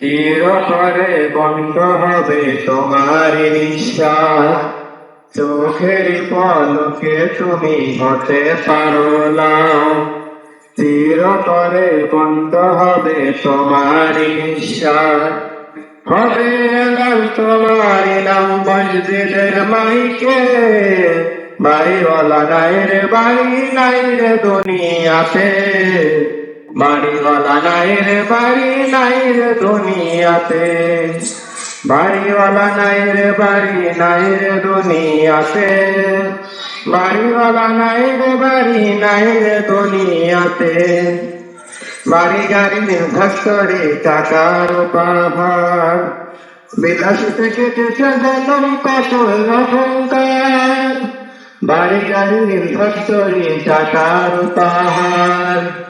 চিরতরে বন্ধ হবে তোমার নিঃশ্বাস। চোখের পলকে তুমি হতে পারো না। চিরতরে বন্ধ হবে তোমার নিঃশ্বাস। হবে লাল তোমার নাম মসজিদের মাইকে। বাড়িওয়ালা নাই রে, বাড়ি নাই রে, দুনিয়াতে। বাড়িওয়ালা নাই রে বাড়ি নাই রে দুনিয়াতে। বাড়িওয়ালা নাই রে বাড়ি নাই রে দুনিয়াতে। বাড়িওয়ালা নাই রে বাড়ি নাই রে দুনিয়াতে। বাড়ি গাড়ি নির্ভর করে টাকার পাহাড় বিলাসী থেকে কেটে গেল কত অহংকার। বাড়ি গাড়ি নির্ভর করে টাকার পাহাড়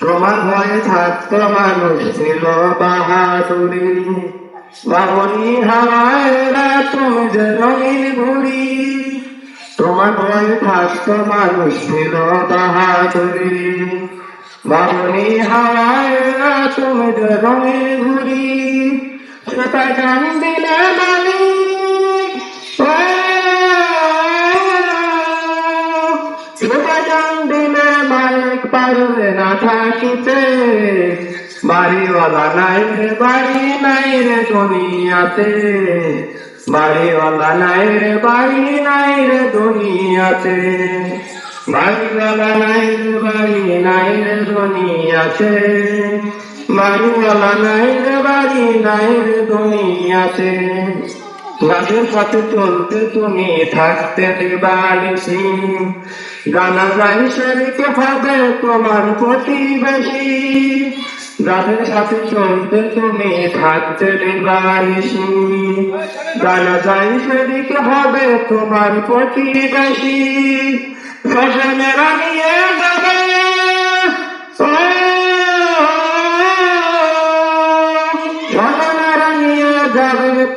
তোমার ভয়ে থাকতো মানুষ ছিল বাহাদুরি বাবনি হাওয়ায় তুমি ঘুরি তোমার ভয়ে থাকতো মানুষ ছিল বাহাদুরি বাবনি হাওয়ায় তুমি ঘুরি সেটা জান দিলে মালিক সেটা মালিক পারবে না থাকিতে। বাড়িওয়ালা নাই রে, বাড়ি নাই রে দুনিয়াতে। বাড়িওয়ালা নাই রে, বাড়ি নাই রে দুনিয়াতে। বাড়িওয়ালা নাই রে, বাড়ি নাই রে দুনিয়াতে। বাড়িওয়ালা নাই রে, বাড়ি নাই রে দুনিয়াতে। গাছের সাথে চলতে তুমি থাকতে দিবানিসি গানা গাই শরীকে তোমার প্রতিবেশী। গানের সাথে চলতে তুমি থাকতে গানা যাই শরীকে হবে তোমার প্রতিবেশী। সজনেরা নিয়ে যাবে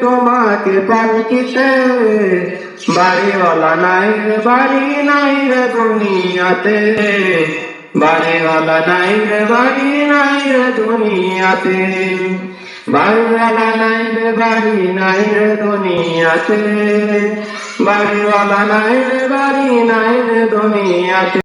তোমাকে পালকিতে বাড়িওয়ালা নাই রে, বাড়ি নাই রে দুনিয়াতে। বাড়িওয়ালা নাই রে, বাড়ি নাই রে দুনিয়াতে। বাড়িওয়ালা নাই রে, বাড়ি নাই রে দুনিয়াতে। বাড়িওয়ালা নাই রে, বাড়ি